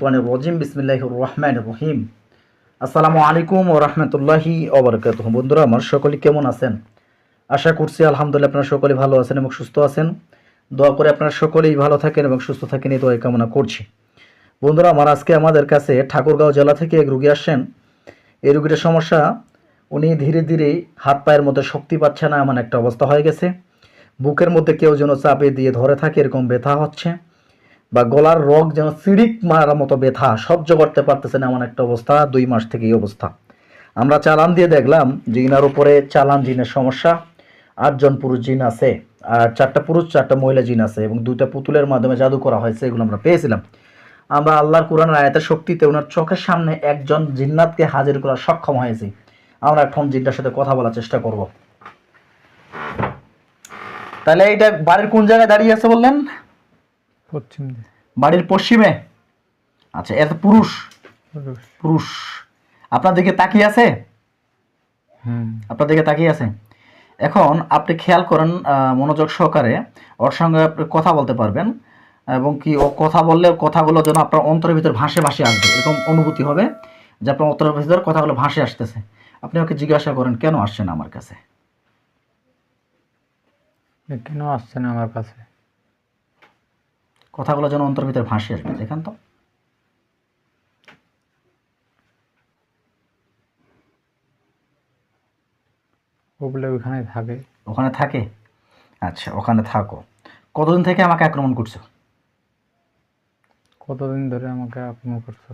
রহিম। ও বন্ধুরা, আমার সকলে কেমন আছেন? আশা করছি আলহামদুলিল্লাহ আপনারা সকলে ভালো আছেন এবং সুস্থ আছেন। দোয়া করে আপনারা সকলেই ভালো থাকেন এবং সুস্থ থাকেন, এই দোয়া কামনা করছি। বন্ধুরা, আমার আজকে আমাদের কাছে ঠাকুরগাঁও জেলা থেকে এক রুগী আসছেন। এই রুগীটার সমস্যা, উনি ধীরে ধীরে হাত পায়ের মধ্যে শক্তি পাচ্ছে না, এমন একটা অবস্থা হয়ে গেছে। বুকের মধ্যে কেউ যেন চাপে দিয়ে ধরে থাকে, এরকম ব্যথা হচ্ছে। বা গলার রগ যেন সিড়িক মারার মতো ব্যথা, সহ্য করতে পারতেছে না এমন একটা অবস্থা দুই মাস থেকে এই অবস্থা। আমরা চালান দিয়ে দেখলাম যে ইনার উপরে চালান জিনের সমস্যা, আটজন পুরুষ জিন আছে, আর চারটা পুরুষ, চারটা মহিলা জিন আছে এবং দুইটা পুতুলের মাধ্যমে জাদু করা হয়েছে, এগুলো আমরা পেয়েছিলাম। আমরা আল্লাহর কোরআনের আয়াতের শক্তিতে ওনার চোখের সামনে একজন জিন্নাতকে হাজির করার সক্ষম হয়েছি। আমরা এখন জিনটার সাথে কথা বলার চেষ্টা করব। তাহলে এটা বাড়ির কোন জায়গায় দাঁড়িয়ে আছে বললেন? পশ্চিম বাড়ির পশ্চিমে? আচ্ছা এত পুরুষ। পুরুষ। আপনার দিকে তাকিয়ে আছে? হুম। আপনার দিকে তাকিয়ে আছে? এখন আপনি খেয়াল করেন মনোযোগ সহকারে ওর সঙ্গে আপনি কথা বলতে পারবেন এবং কি ও কথা বললে কথাগুলো যেন আপনার অন্তরের ভিতর ভাসে ভাসে আসবে। এরকম অনুভূতি হবে যে আপনার অন্তরের ভিতর কথাগুলো ভাসে আসতেছে। আপনি ওকে জিজ্ঞাসা করেন কেন আসছেন আমার কাছে? কেন আসছে না আমার কাছে? কথাগুলো যেন অন্তর ভিতরে ভাসে আসবে দেখেন তো। ওগুলো ওইখানে থাকে। ওখানে থাকে? আচ্ছা ওখানে থাকো। কতদিন থেকে আমাকে আক্রমণ করছ? কতদিন ধরে আমাকে আক্রমণ করছ?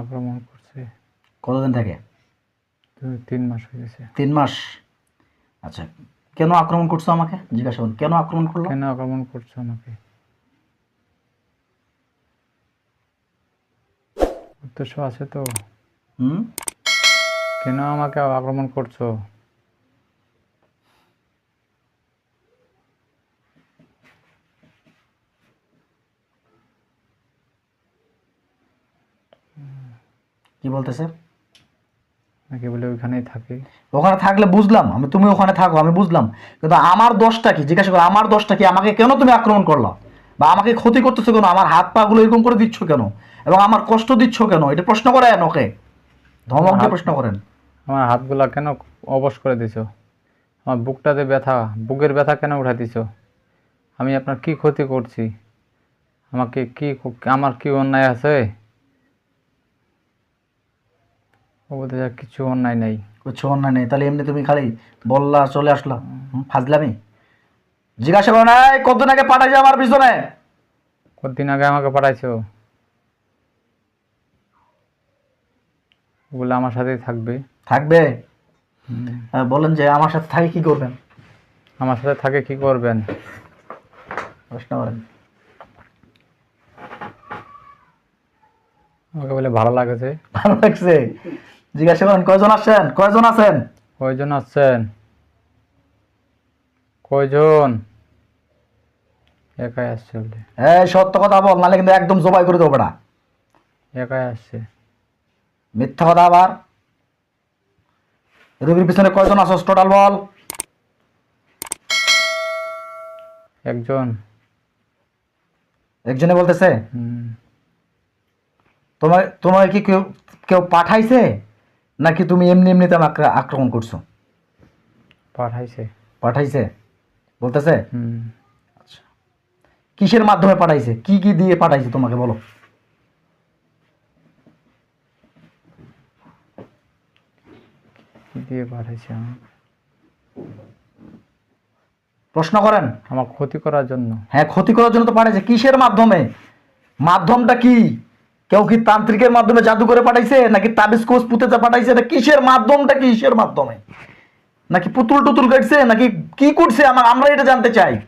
আক্রমণ করছে? কতদিন থেকে? তিন মাস হয়ে গেছে। তিন মাস? আচ্ছা কেন আক্রমণ করছ আমাকে? জিজ্ঞাসা করুন কেন আক্রমণ করল? কেন আক্রমণ করছ আমাকে? উদ্দেশ্য আছে তো। হুম? কেন আমাকে আক্রমণ করছ? কি বলতেছে? নাকি বলে ওইখানেই থাকে? ওখানে থাকলে বুঝলাম আমি তুমি ওখানে থাকো আমি বুঝলাম। কিন্তু আমার দোষটা কি? জিজ্ঞাসা করো আমার দোষটা কি? আমাকে কেন তুমি আক্রমণ করল? বা আমাকে ক্ষতি করতেছো কেন? আমার হাত পা গুলো এরকম করে দিচ্ছ কেন? এবং আমার কষ্ট দিচ্ছ কেন? এটা প্রশ্ন করেন ওকে। ধমক দিয়ে প্রশ্ন করেন। আমার হাতগুলা কেন অবশ করে দিছো? আমার বুকটাতে ব্যথা বুকের ব্যথা কেন উঠা দিছো? আমি আপনার কি ক্ষতি করছি? আমাকে কি আমার কি অন্যায় আছে? ও বলতে চায়, কিছু অন্যায় নাই। কিছু অন্যায় নেই। তাহলে এমনি তুমি খালি বললা চলে আসলা। ফাজলামি? জিজ্ঞাসা করো না "এই, কতদিন আগে পাঠাইছে আমার পিছনে? কতদিন আগে আমাকে পাঠাইছো? ওগুলো আমার সাথেই থাকবে। থাকবে? হ্যাঁ, বলেন যে আমার সাথে থাকে কি করবেন? আমার সাথে থাকে কি করবেন? প্রশ্ন করেন। আমাকে বলে ভালো লাগেছে। ভালো লাগছে? জিজ্ঞাসা করেন কয়জন আসছেন কয়জন আছেন? কয়জন আসছেন কয়জন? একাই আসছে এই সত্য কথা বল নাহলে কিন্তু একদম জবাই করে দেবো বেটা। একাই আসছে। মিথ্যা কথা আবার। রোগীর পিছনে কয়জন আসছ টোটাল বল? একজন। একজনে বলতেছে? তোমার তোমার কি কেউ কেউ পাঠাইছে? নাকি তুমি এমনি এমনিতে আমাকে আক্রমণ করছ? পাঠাইছে। পাঠাইছে? বলতেছে? হুম। কিসের মাধ্যমে পাঠাইছে? কি কি দিয়ে পাঠাইছে তোমাকে বলো? দিয়ে পাঠাইছে প্রশ্ন করেন। আমার ক্ষতি করার জন্য। হ্যাঁ ক্ষতি করার জন্য তো পাঠাইছে। কিসের মাধ্যমে? মাধ্যমটা কি? কেউ কি তান্ত্রিকের মাধ্যমে জাদু করে পাঠাইছে? নাকি তাবিজ কোষ পুঁতেতে পাঠাইছে? না কিসের মাধ্যমটা কিসের মাধ্যমে? নাকি পুতুল টুতুল কাটছে? নাকি কি করছে? আমার আমরা এটা জানতে চাই।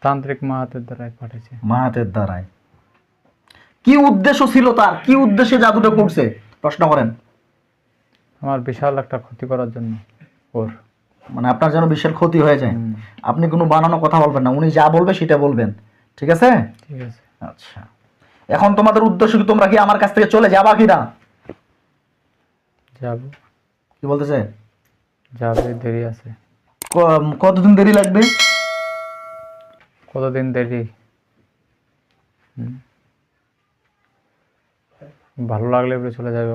তান্ত্রিক মাহাতের দ্বারাই পাঠাইছে। মাহাতের দ্বারায় কি উদ্দেশ্য ছিল তার? কি উদ্দেশ্যে জাদুটা করছে? প্রশ্ন করেন। আমার বিশাল একটা ক্ষতি করার জন্য ওর। মানে আপনার যেন বিশাল ক্ষতি হয়ে যায়। আপনি কোনো বানানো কথা বলবেন না। উনি যা বলবে সেটা বলবেন। ঠিক আছে? ঠিক আছে। আচ্ছা। এখন তোমাদের উদ্দেশ্য কি তোমরা কি আমার কাছ থেকে চলে যাবা কি না যাব। কি বলতেছে? যাবে দেরি আছে। কতদিন দেরি লাগবে? কতদিন দেরি? ভালো লাগলে এবারে চলে যাবে।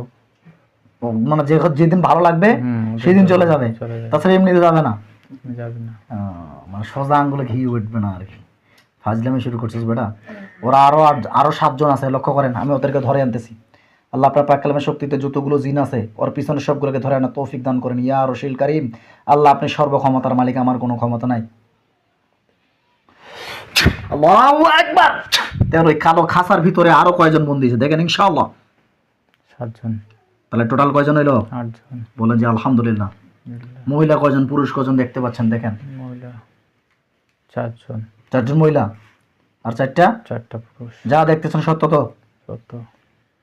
মানে যে যেদিন ভালো লাগবে সেদিন চলে যাবে। তাছাড়া এমনিতে যাবে না। যাবে না। মানে সোজা আঙ্গুলে ঘি উঠবে না আর কি। ফাজলামি শুরু করছিস বেটা। ওরা আরও আট- আরও সাতজন আছে লক্ষ্য করেন আমি ওদেরকে ধরে আনতেছি। আল্লাহ আপনার পাকালামের শক্তিতে যতগুলো জিন আছে ওর পিছনে সবগুলোকে ধরে আনা তৌফিক দান করেন। ইয়া রশিল কারিম আল্লাহ আপনি সর্বক্ষমতার মালিক আমার কোনো ক্ষমতা নাই। আল্লাহু দেখেন ওই কালো খাসার ভিতরে আরও কয়জন বন্দি আছে? দেখেন ইনশাআল্লাহ। সাতজন। তাহলে টোটাল কয়জন হইল? আটজন। বলেন যে আলহামদুলিল্লাহ। আলহামদুলিল্লাহ। মহিলা কয়জন পুরুষ কয়জন দেখতে পাচ্ছেন? দেখেন। মহিলা। চারজন। চারজন মহিলা? আর চারটা? চারটা পুরুষ। যা দেখতেছেন সত্য তো? সত্য।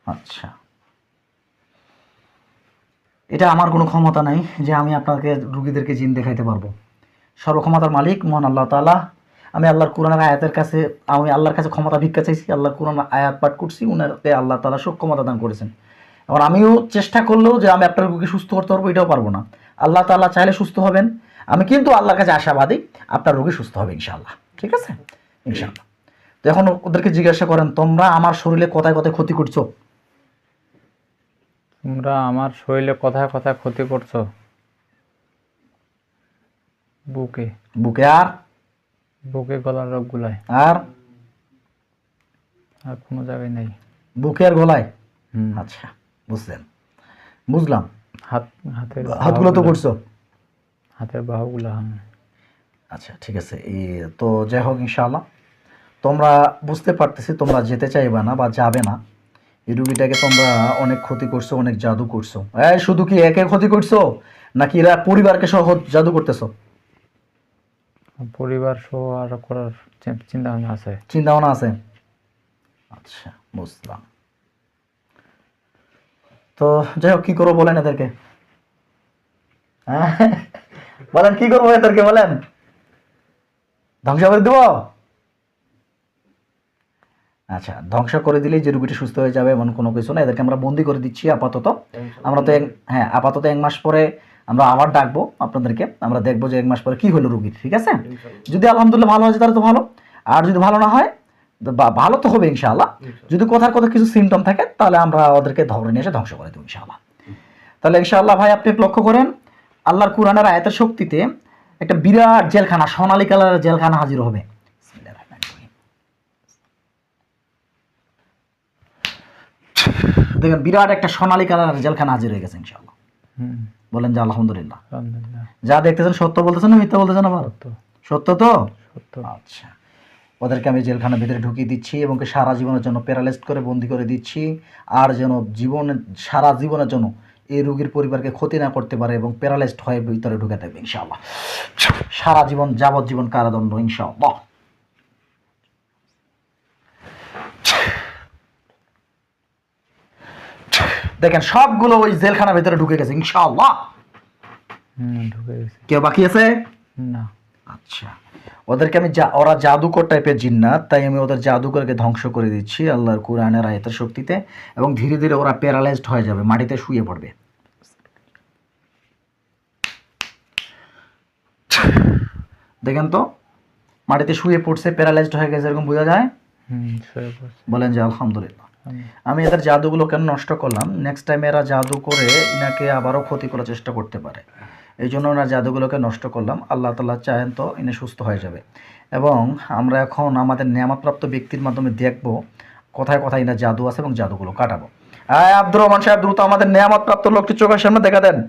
আচ্ছা। এটা আমার কোনো ক্ষমতা নাই যে আমি আপনাকে রুগীদেরকে জিন দেখাইতে পারব। সর্বক্ষমতার মালিক মহান আল্লাহ তাআলা। আমি আল্লাহর কোরআনের আয়াতের কাছে আমি আল্লাহর কাছে ক্ষমতা ভিক্ষা চাইছি আল্লাহর কোরআন আয়াত পাঠ করছি উনারকে আল্লাহ তাআলা সক্ষমতা দান করেছেন। এবং আমিও চেষ্টা করলেও যে আমি আপনার রুগীকে সুস্থ করতে পারব এটাও পারব না। আল্লাহ তাআলা চাইলে সুস্থ হবেন। আমি কিন্তু আল্লাহর কাছে আশাবাদী আপনার রোগী সুস্থ হবে ইনশাআল্লাহ। ঠিক আছে? ইনশাআল্লাহ। তো এখন ওদেরকে জিজ্ঞাসা করেন তোমরা আমার শরীরে কোথায় কোথায় ক্ষতি করছ? তোমরা আমার শরীরে কথায় কথায় ক্ষতি করছ? বুকে। বুকে আর? বুকে গলার রোগগুলায়। আর? আর কোনো জায়গায় নেই। বুকে আর গলায়? হুম। আচ্ছা বুঝলেন। বুঝলাম। হাত হাতের হাতগুলো তো করছ? হাতের বাহুগুলা। আচ্ছা ঠিক আছে। তো যাই হোক ইনশাআল্লাহ। তোমরা বুঝতে পারতেছি তোমরা যেতে চাইবে না বা যাবে না। এই রুগীটাকে তোমরা অনেক ক্ষতি করছ অনেক জাদু করছ। এই শুধু কি একে ক্ষতি করছ? নাকি এরা পরিবারকে সহ জাদু করতেছো? পরিবার সহ আর করার চিন্তা ভাবনা আছে। চিন্তা ভাবনা আছে? আচ্ছা বুঝলাম। তো যাই হোক কি করব বলেন এদেরকে? হ্যাঁ? বলেন কি করব এদেরকে বলেন? ধ্বংস করে দেব? আচ্ছা ধ্বংস করে দিলেই যে রুগীটি সুস্থ হয়ে যাবে এমন কোনো কিছু না এদেরকে আমরা বন্দি করে দিচ্ছি আপাতত। আমরা তো হ্যাঁ আপাতত এক মাস পরে আমরা আবার ডাকবো আপনাদেরকে আমরা দেখব যে এক মাস পরে কি হলো রুগীর ঠিক আছে? যদি আলহামদুলিল্লাহ ভালো হয় তাহলে তো ভালো আর যদি ভালো না হয় ভালো তো হবে ইনশাআল্লাহ। যদি কোথার কথা কিছু সিমটম থাকে তাহলে আমরা ওদেরকে ধরে নিয়ে এসে ধ্বংস করে দেবো ইনশাআল্লাহ। তাহলে ইনশাআল্লাহ ভাই আপনি লক্ষ্য করেন আল্লাহর কোরআনের আয়াতের শক্তিতে একটা বিরাট জেলখানা সোনালী কালারের জেলখানা হাজির হবে বিসমিল্লাহির রহমানির রহিম। দেখেন বিরাট একটা সোনালী কালারের জেলখানা হাজির হয়ে গেছে ইনশাআল্লাহ। হুম। বলেন যে আলহামদুলিল্লাহ। আলহামদুলিল্লাহ। যা দেখতেছেন সত্য বলতেছেন না মিথ্যা বলতেছেন আবার? সত্য। সত্য তো? সত্য। আচ্ছা। ওদেরকে আমি জেলখানার ভিতরে ঢুকিয়ে দিচ্ছি এবং সারা জীবনের জন্য প্যারালাইজড করে বন্দি করে দিচ্ছি আর যেন জীবনে সারা জীবনের জন্য এই রোগীর পরিবারকে ক্ষতি না করতে পারে এবং প্যারালাইজড হয়ে ভিতরে ঢুকে থাকবে ইনশাআল্লাহ। সারা জীবন যাবজ্জীবন কারাদণ্ড ইনশাআল্লাহ। দেখেন সবগুলো ওই জেলখানার ভিতরে ঢুকে গেছে ইনশাআল্লাহ। হুম ঢুকে গেছে। কেউ বাকি আছে? না। আচ্ছা। ওদেরকে আমি যা ওরা জাদুকর টাইপের জিন্নাত তাই আমি ওদের জাদুকরকে ধ্বংস করে দিচ্ছি আল্লাহর কোরআনের আয়তের শক্তিতে এবং ধীরে ধীরে ওরা প্যারালাইজড হয়ে যাবে মাটিতে শুয়ে পড়বে। দেখেন তো মাটিতে শুয়ে পড়ছে প্যারালাইজড হয়ে গেছে এরকম বোঝা যায়? হুম শুয়ে পড়ছে। বলেন যে আলহামদুলিল্লাহ। আমি এদের জাদুগুলো কেন নষ্ট করলাম? নেক্সট টাইম এরা জাদু করে ইনাকে আবারও ক্ষতি করার চেষ্টা করতে পারে। এই জন্য ওনার জাদুগুলোকে নষ্ট করলাম। আল্লাহ তাল্লাহ চাহেন তো ইনি সুস্থ হয়ে যাবে। এবং আমরা এখন আমাদের নিয়ামতপ্রাপ্ত ব্যক্তির মাধ্যমে দেখব কোথায় কোথায় ইনার জাদু আছে এবং জাদুগুলো কাটাবো। আয় আব্দুর রহমান সাহেব দ্রুত আমাদের নিয়ামতপ্রাপ্ত লোকটি চোখের সামনে দেখা দেন।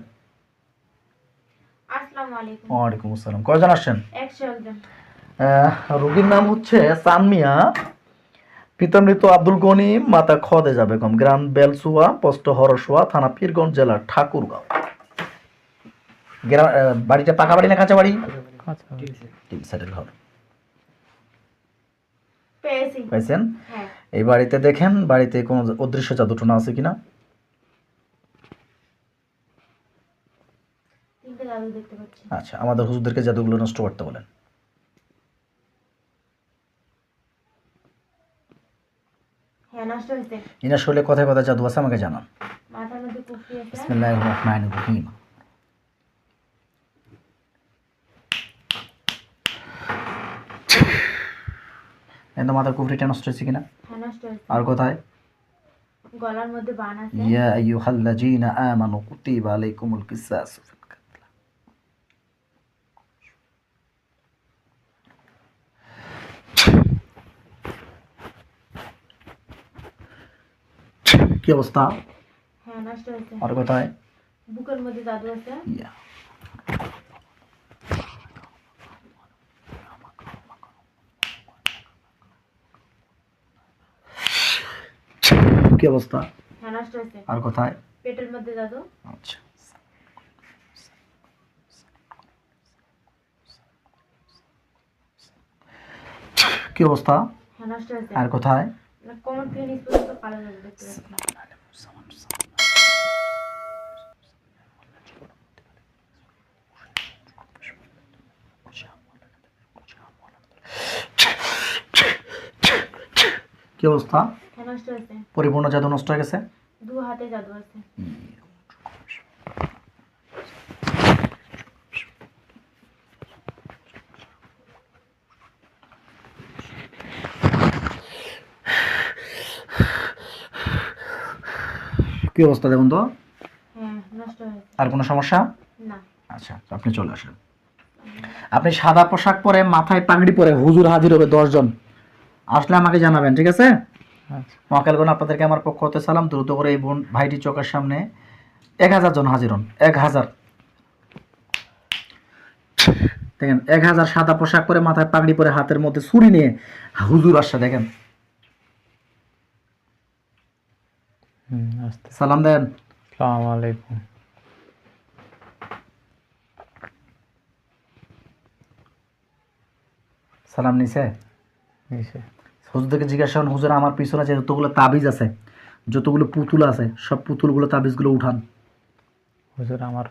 আসসালামু ওয়ালাইকুম আসসালাম। কয়জন আসছেন? একশো একজন। আহ, রোগীর নাম হচ্ছে সানমিয়া। পিতা মৃত আব্দুল গনি মাতা খদে যাবে কম গ্রাম বেলসুয়া পোস্ট হরসুয়া থানা পীরগঞ্জ জেলা ঠাকুরগাঁও। বাড়িটা পাকা বাড়ি না কাঁচা বাড়ি? টিন সেটেল ঘর পাইছেন? হ্যাঁ। এই বাড়িতে দেখেন বাড়িতে কোনো অদৃশ্য জাদুটনা আছে কিনা? তিনটে জাদু দেখতে পাচ্ছি। আচ্ছা আমাদের হুজুরদেরকে জাদুগুলো নষ্ট করতে বলেন হ্যাঁ নষ্ট হয়েছে ইনার শরীরে কথায় কথায় জাদু আছে আমাকে জানান। মাথার বিসমিল্লাহির রহমানির রহিম কুফরিটা নষ্ট হয়েছে কিনা? হ্যাঁ আর কোথায়? গলার মধ্যে বান আছে। ইয়া আইয়ুহাল্লাযীনা আমানু কুতিবা আলাইকুমুল কিসাসু। কি অবস্থা হ্যাঁ নষ্ট হয়েছে আর কোথায় বুকের মধ্যে জাদু আছে ইয়া কি অবস্থা হ্যাঁ নষ্ট হয়েছে আর কোথায় পেটের মধ্যে জাদু আচ্ছা কি অবস্থা হ্যাঁ নষ্ট হয়েছে আর কোথায় না, কোমর থেকে নিচ পর্যন্ত কালো জাদু দেখতে কি অবস্থা? পরিপূর্ণ জাদু নষ্ট হয়ে গেছে? দু হাতে জাদু আছে। কি অবস্থা দেখুন তো? হ্যাঁ আর কোনো সমস্যা? আচ্ছা আপনি চলে আসেন। আপনি সাদা পোশাক পরে মাথায় পাগড়ি পরে হুজুর হাজির হবে দশজন। আসলে আমাকে জানাবেন ঠিক আছে? আচ্ছা। মহাকালগণ আপনাদেরকে আমার পক্ষ হতে সালাম। দ্রুত করে এই বোন ভাইটি চোখের সামনে এক হাজার জন হাজির হন। এক হাজার। দেখেন এক হাজার সাদা পোশাক পরে মাথায় পাগড়ি পরে হাতের মধ্যে ছুরি নিয়ে হুজুর আসছে দেখেন হুম আস্তে সালাম দেন। আসসালামু আলাইকুম। সালাম নিছে? হুজুরকে জিজ্ঞাসা করুন হুজুর আমার পিছনে যে যতগুলো তাবিজ আছে যতগুলো পুতুল আছে সব পুতুলগুলো তাবিজগুলো উঠান। হুজুর আমার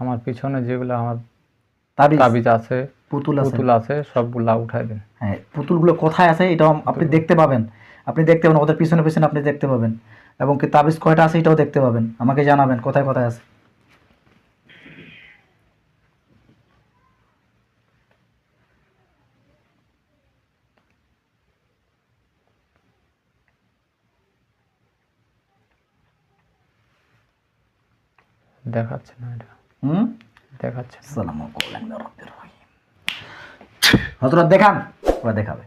আমার পিছনে যেগুলো আমার তাবিজ? তাবিজ আছে পুতুল আছে। পুতুল আছে সবগুলা উঠাই দেন। হ্যাঁ পুতুলগুলো কোথায় আছে এটাও আপনি দেখতে পাবেন। আপনি দেখতে পাবেন ওদের পিছনে পিছনে আপনি দেখতে পাবেন। এবং কি তাবিজ কয়টা আছে এটাও দেখতে পাবেন। আমাকে জানাবেন কোথায় কোথায় আছে। দেখাচ্ছে না এটা। হুম? দেখাচ্ছে সালাম হজরত দেখান ওরা দেখাবে।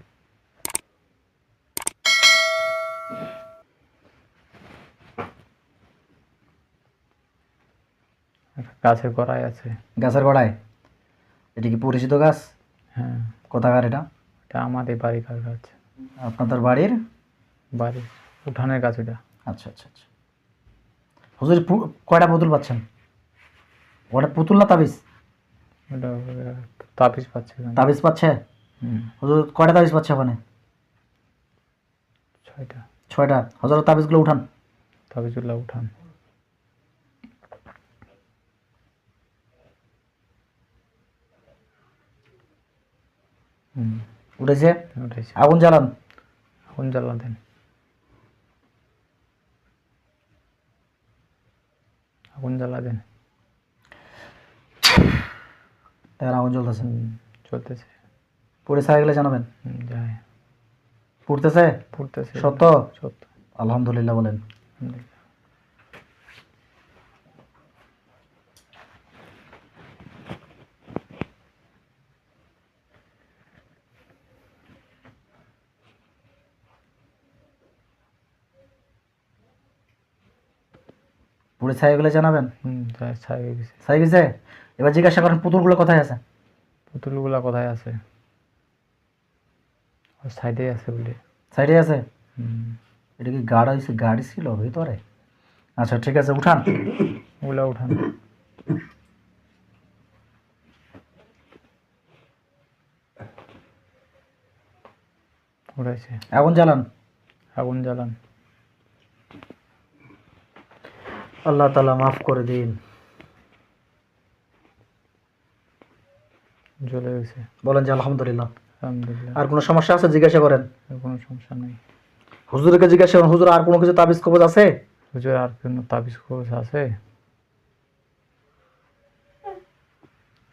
গাছের গোড়ায় আছে। গাছের গোড়ায়? এটা কি পরিচিত গাছ? হ্যাঁ। কোথাকার এটা? এটা আমাদের বাড়িকার গাছ। আপনাদের বাড়ির? বাড়ি উঠানের গাছ ওটা আচ্ছা আচ্ছা আচ্ছা। হুজুর কয়টা পুতুল পাচ্ছেন? ওটা পুতুল না তাবিজ? ওটা তাবিজ পাচ্ছে। তাবিজ পাচ্ছে? হুম, হুজুর কয়টা তাবিজ পাচ্ছে ওখানে? ছয়টা। ছয়টা। হজরত তাবিজগুলো উঠান। তাবিজগুলো উঠান। উঠেছে? উঠেছে। আগুন জ্বালান। আগুন জ্বালা দেন। আগুন জ্বালা দেন। দেখেন আগুন জ্বলতেছে। চলতেছে পড়ে ছাড়া গেলে জানাবেন। হুম, যায়। পড়তেছে? পড়তেছে। সত্য? সত্য। আলহামদুলিল্লাহ বলেন। আলহামদুলিল্লাহ। পড়ে ছাড়া গেলে জানাবেন? হুম ছাই গেছে। ছাই গেছে? এবার জিজ্ঞাসা করেন পুতুলগুলো কোথায় আছে? পুতুলগুলা কোথায় আছে? সাইডে আছে বলে। সাইডে আছে? এটা কি গাড়ি হয়েছে? গাড়ি ছিল ভিতরে? আচ্ছা ঠিক আছে উঠান। ওগুলা উঠান। আগুন জ্বালান। আগুন জ্বালান। আল্লাহ তালা মাফ করে দিন। জ্বলে গেছে। বলেন যে আলহামদুলিল্লাহ। আলহামদুলিল্লাহ। আর কোনো সমস্যা আছে? জিজ্ঞাসা করেন। কোনো সমস্যা নেই। হুজুরকে জিজ্ঞাসা করেন হুজুর আর কোনো কিছু তাবিজ কবজ আছে? হুজুর আর কোনো তাবিজ খোঁজ আছে?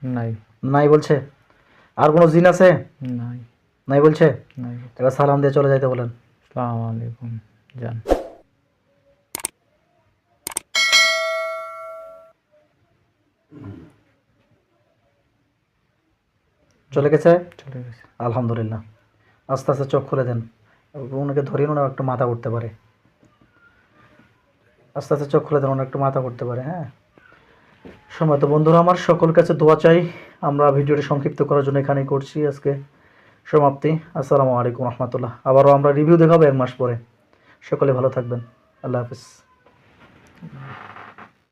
নাই। নাই বলছে। আর কোনো জিন আছে? নাই। নাই বলছে? নাই এবার সালাম দিয়ে চলে যাইতে বলেন। আসসালামু আলাইকুম যান। চলে গেছে? চলে গেছে। আলহামদুলিল্লাহ। আস্তে আস্তে চোখ খুলে দেন। ওনাকে ধরিয়ে ওনার একটু মাথা উঠতে পারে। আস্তে আস্তে চোখ খুলে দেন ওনার একটু মাথা উঠতে পারে হ্যাঁ? সময় তো বন্ধুরা আমার সকল কাছে দোয়া চাই। আমরা ভিডিওটি সংক্ষিপ্ত করার জন্য এখানেই করছি আজকে। সমাপ্তি। আসসালামু আলাইকুম রহমতুল্লাহ। আবারও আমরা রিভিউ দেখাবো এক মাস পরে। সকলে ভালো থাকবেন। আল্লাহ হাফিজ।